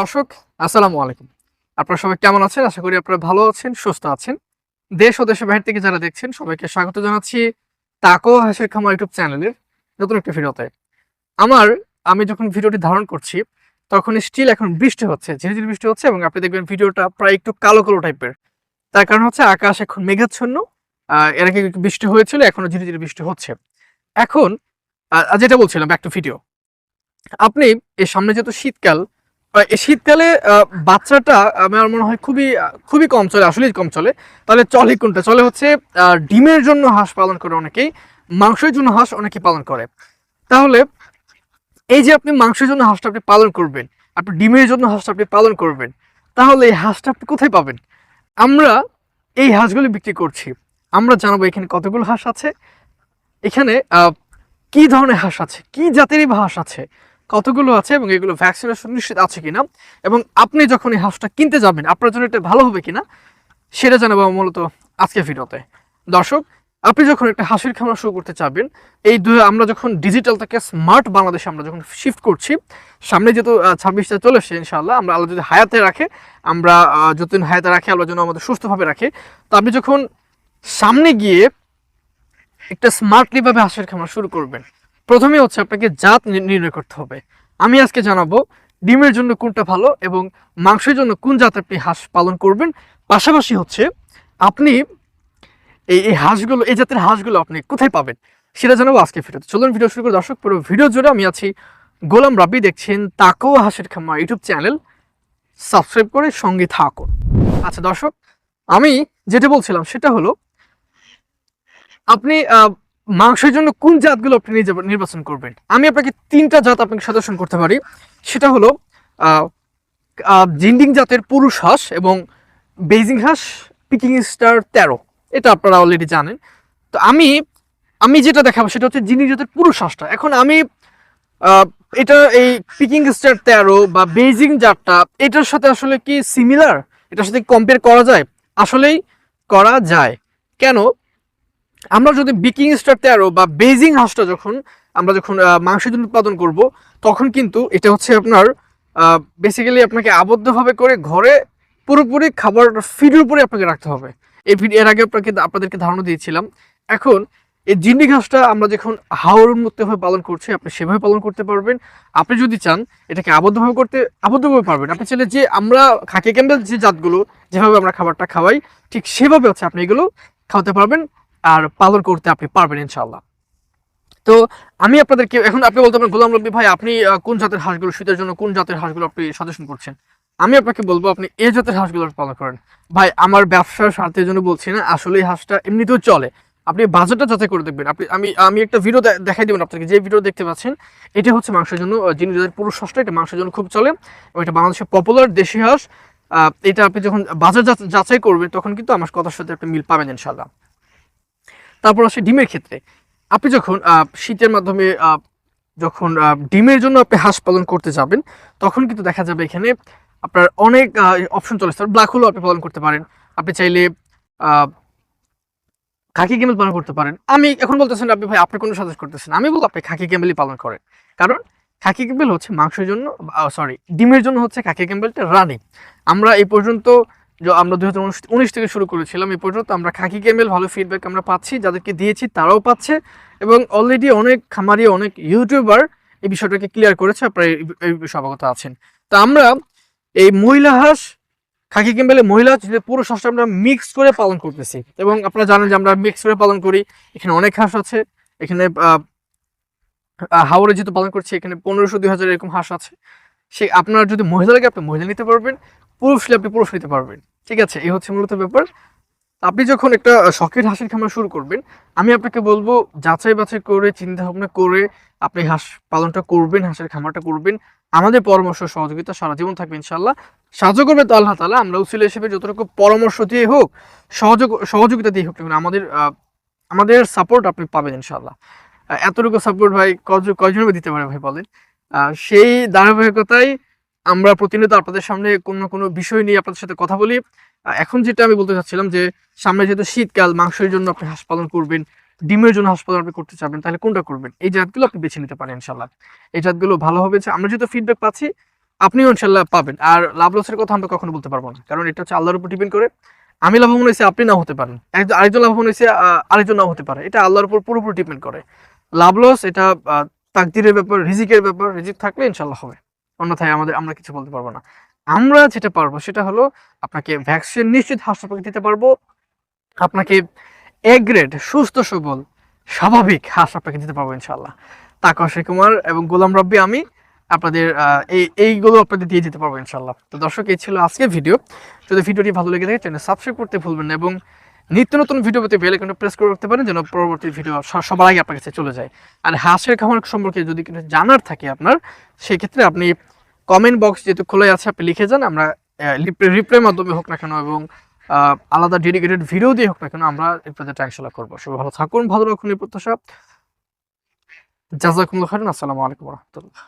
দর্শক, আসসালামু আলাইকুম। আপনারা সবাই কেমন আছেন? আশা করি আপনারা ভালো আছেন, সুস্থ আছেন। দেশ ও দেশের বাইরে থেকে যারা দেখছেন, সবাইকে স্বাগত জানাচ্ছি তাকো হাসির খামার ইউটিউব চ্যানেলের নতুন একটা ভিডিওতে। আমার, আমি যখন ভিডিওটি ধারণ করছি, তখন স্টিল এখন বৃষ্টি হচ্ছে ঝিরি ঝিরি বৃষ্টি হচ্ছে এবং আপনি দেখবেন ভিডিওটা প্রায় একটু কালো কালো টাইপের তার কারণ হচ্ছে আকাশ এখন মেঘাচ্ছন্ন এর আগে বৃষ্টি হয়েছিল, এখনও ঝিরি ঝিরি বৃষ্টি হচ্ছে। এখন যেটা বলছিলাম ব্যাক টু ভিডিও আপনি এর সামনে যেহেতু শীতকাল শীতকালে বাচ্চাটা, আমার মনে হয় খুবই খুবই কম চলে, আসলেই কম চলে। তাহলে চলে কোনটা? চলে হচ্ছে ডিমের জন্য হাঁস পালন করে অনেকেই, মাংসের জন্য হাঁস অনেকেই পালন করে। তাহলে, এই যে আপনি মাংসের জন্য হাঁসটা আপনি পালন করবেন, আপনি ডিমের জন্য হাঁসটা আপনি পালন করবেন, তাহলে এই হাঁসটা আপনি কোথায় পাবেন? আমরা এই হাঁসগুলি বিক্রি করছি। আমরা জানাব এখানে কতগুলো হাঁস আছে। এখানে কি ধরনের হাঁস আছে? কি জাতেরই হাঁস আছে? কতগুলো আছে এবং এগুলো ভ্যাকসিনেশন নিশ্চিত আছে কিনা? এবং আপনি যখন এই হাঁসটা কিনতে যাবেন, আপনার জন্য এটা ভালো হবে কিনা? সেটা জানাব মূলত আজকের ভিডিওতে। দর্শক, আপনি যখন একটা হাঁসের খামার শুরু করতে চাবেন, এই দু আমরা যখন ডিজিটাল থেকে স্মার্ট বাংলাদেশে আমরা যখন শিফট করছি, সামনে যেহেতু ছাব্বিশটা চলে এসছে ইনশাল্লাহ আমরা আল্লাহ যদি হায়াতে রাখে, আমরা যতদিন হায়াতে রাখে, আল্লাহ যেন আমাদের সুস্থভাবে রাখে। তো আপনি যখন সামনে গিয়ে একটা স্মার্টলি ভাবে হাঁসের খামার শুরু করবেন প্রথমে হচ্ছে আপনাকে জাত নির্ণয় করতে হবে। আমি আজকে জানাব ডিমের জন্য কোনটা ভালো এবং মাংসের জন্য কোন জাত আপনি হাঁস পালন করবেন। পাশাপাশি হচ্ছে আপনি এই এই হাঁসগুলো, এই জাতের হাঁসগুলো আপনি কোথায় পাবেন সেটা জানাব আজকে ভিডিওতে। চলুন ভিডিও শুরু করে। দর্শক, পুরো ভিডিও জুড়ে আমি আছি গোলাম রাবি দেখছেন তাকেও হাঁসের খামার ইউটিউব চ্যানেল। সাবস্ক্রাইব করে সঙ্গে থাকুন। আচ্ছা দর্শক, আমি যেটা বলছিলাম সেটা হলো, আপনি মাংসের জন্য কোন জাতগুলো আপনি নির্বাচন করবেন? আমি আপনাকে তিনটা জাত আপনাকে সাজেশন করতে পারি। সেটা হলো জিন্ডিং জাতের পুরুষ হাঁস এবং বেজিং হাঁস পিকিং স্টার তেরো। এটা আপনারা অলরেডি জানেন। তো আমি আমি যেটা দেখাবো সেটা হচ্ছে জিন্ডিং জাতের পুরুষ হাঁসটা। এখন আমি এটা এই পিকিং স্টার তেরো বা বেজিং জাতটা, এটার সাথে আসলে কি সিমিলার এটার সাথে কম্পেয়ার করা যায়? আসলেই করা যায়। কেন? আমরা যদি বিকিং স্টার তেরো বা বেজিং হাঁসটা যখন আমরা যখন মাংসের জন্য উৎপাদন করব, তখন কিন্তু এটা হচ্ছে আপনার বেসিক্যালি আপনাকে আবদ্ধভাবে করে ঘরে পুরোপুরি খাবার ফিডের উপরে আপনাকে রাখতে হবে। এই ভিডিও এর আগে আপনাকে আপনাদেরকে ধারণা দিয়েছিলাম। এখন এই জিন্ডি ঘাসটা আমরা যখন হাওর উন্মুক্তভাবে পালন করছি, আপনি সেভাবে পালন করতে পারবেন। আপনি যদি চান, এটাকে আবদ্ধভাবে করতে, আবদ্ধভাবে পারবেন। আপনি চাইলে যে আমরা খাকি ক্যাম্বেল যে জাতগুলো, যেভাবে আমরা খাবারটা খাওয়াই, ঠিক সেভাবে হচ্ছে আপনি এগুলো খাওয়াতে পারবেন। আর পালন করতে আপনি পারবেন ইনশাল্লাহ তো আমি আপনাদেরকে, এখন আপনি বলতে পারেন গোলাম রব্বি ভাই, আপনি কোন জাতের হাঁসগুলো, শীতের জন্য কোন জাতের হাঁসগুলো আপনি সাজেশন করছেন? আমি আপনাকে বলব, আপনি এই জাতের হাঁসগুলো পালন করেন। ভাই, আমার ব্যবসার স্বার্থের জন্য বলছি না, আসলে এই হাঁসটা এমনিতেও চলে। আপনি বাজারটা যাচাই করে দেখবেন। আপনি, আমি আমি একটা ভিডিও দেখাই দেবেন আপনাকে। যে ভিডিও দেখতে পাচ্ছেন, এটা হচ্ছে মাংসের জন্য যিনি যাদের পুরুষ হাঁসটা, এটা মাংসের জন্য খুব চলে। এবং এটা বাংলাদেশের পপুলার দেশি হাঁস। এটা আপনি যখন বাজার যাচাই করবেন, তখন কিন্তু আমার কথার সাথে একটা মিল পাবেন ইনশাল্লাহ তারপর আসে ডিমের ক্ষেত্রে। আপনি যখন শীতের মাধ্যমে যখন ডিমের জন্য আপনি হাঁস পালন করতে যাবেন, তখন কিন্তু দেখা যাবে এখানে আপনার অনেক অপশন চলে আসছে ব্ল্যাক হোলও আপনি পালন করতে পারেন। আপনি চাইলে খাকি কেমেল পালন করতে পারেন। আমি এখন বলতেছেন আপনি, ভাই, আপনি কোনো সাজেস্ট করতেছেন আমি বলব, আপনি খাকি কেমেলই পালন করেন। কারণ খাকি কেমেল হচ্ছে মাংসের জন্য সরি ডিমের জন্য হচ্ছে খাকি কেমেলটা রানি আমরা এই পর্যন্ত য- আমরা দু হাজার উনিশ থেকে শুরু করেছিলাম এই পর্যন্ত আমরা খাকি কেমেল ভালো ফিডব্যাক আমরা পাচ্ছি, যাদেরকে দিয়েছি তারাও পাচ্ছে এবং অলরেডি অনেক খামারি, অনেক ইউটিউবার এই বিষয়টাকে ক্লিয়ার করেছে, আপনারা এই বিষয়ে অবগত আছেন। তা আমরা এই মহিলা হাঁস, খাকি কেম্বেলে মহিলা পুরো হাঁসটা আমরা মিক্স করে পালন করতেছি। এবং আপনারা জানেন যে আমরা মিক্স করে পালন করি, এখানে অনেক হাঁস আছে, এখানে হাওড়ে যেহেতু পালন করছি, এখানে পনেরোশো দুই হাজার এরকম হাঁস আছে। সে আপনারা যদি মহিলা লাগে, আপনি মহিলা নিতে পারবেন, পুরুষ হলে আপনি পুরুষ নিতে পারবেন। ঠিক আছে, এই হচ্ছে মূলত ব্যাপার। আপনি যখন একটা শখের হাঁসের খামার শুরু করবেন, আমি আপনাকে বলব, যাচাই বাছাই করে চিন্তা ভাবনা করে আপনি হাঁস পালনটা করবেন, হাঁসের খামারটা করবেন। আমাদের পরামর্শ সহযোগিতা সারা জীবন থাকবে ইনশাল্লাহ সাহায্য করবে তো আল্লাহ তালা আমরা উসিলা হিসেবে যতটুকু পরামর্শ দিয়ে হোক, সহযোগ, সহযোগিতা দিয়ে হোক আমাদের আমাদের সাপোর্ট আপনি পাবেন ইনশাল্লাহ এতটুকু সাপোর্ট ভাই কজন কয়জনকে দিতে পারে ভাই বলেন? সেই ধারাবাহিকতায় আমরা প্রতিনিয়ত আপনাদের সামনে কোনো না কোনো বিষয় নিয়ে আপনাদের সাথে কথা বলি। এখন যেটা আমি বলতে চাচ্ছিলাম যে, সামনে যেহেতু শীতকাল, মাংসের জন্য আপনি হাঁস পালন করবেন, ডিমের জন্য হাঁস পালন আপনি করতে চাবেন, তাহলে কোনটা করবেন? এই জাতগুলো আপনি বেছে নিতে পারেন ইনশাল্লাহ এই জাতগুলো ভালো হবে আমরা যেহেতু ফিডব্যাক পাচ্ছি, আপনিও ইনশাল্লাহ পাবেন। আর লাভ লসের কথা আমরা কখনো বলতে পারব না, কারণ এটা হচ্ছে আল্লাহর উপর ডিপেন্ড করে। আমি লাভবান হয়েছে, আপনি নাও হতে পারেন। একজন আরেকজন লাভবান হয়েছে আরেকজন নাও হতে পারে। এটা আল্লাহর উপর পুরোপুরি ডিপেন্ড করে। লাভ লস এটা তাকদিরের ব্যাপার, রিজিকের ব্যাপার, রিজিক থাকলে ইনশাল্লাহ হবে। অন্যথায় আমাদের, আমরা কিছু বলতে পারব না। আমরা যেটা পারব সেটা হলো আপনাকে ভ্যাকসিন নিশ্চিত হাসপাতালে দিতে পারব। আপনাকে এ গ্রেড সুস্থ, সবল, স্বাভাবিক হাঁস আপনাকে দিতে পারব ইনশাল্লাহ তাকশে কুমার এবং গোলাম রব্বি আমি আপনাদের এই, এইগুলো আপনাদের দিয়ে দিতে পারব ইনশাল্লাহ তো দর্শক, এই ছিল আজকের ভিডিও। যদি ভিডিওটি ভালো লেগে থাকে চ্যানেল সাবস্ক্রাইব করতে ভুলবেন না এবং নিত্য নতুন ভিডিও পেতে বেল আইকনটা প্রেস করে রাখতে পারেন যেন পরবর্তী ভিডিও সবার আগে আপনার কাছে চলে যায়। আর হাঁসের খামার সম্পর্কে যদি কিছু জানার থাকে আপনার, সেক্ষেত্রে আপনি কমেন্ট বক্স যেহেতু খোলাই আছে, আপনি লিখে যান, আমরা রিপ্লাই মাধ্যমে হোক না কেন এবং আলাদা ডেডিকেটেড ভিডিও দিয়ে হোক না কেন আমরা প্রজেক্টটা ইনশাল্লাহ করব। সবাই ভালো থাকুন, ভালো রাখুন এই প্রত্যাশা। জাজাকুমুল খাইরান, আসসালামু আলাইকুম রহমতুল্লাহ।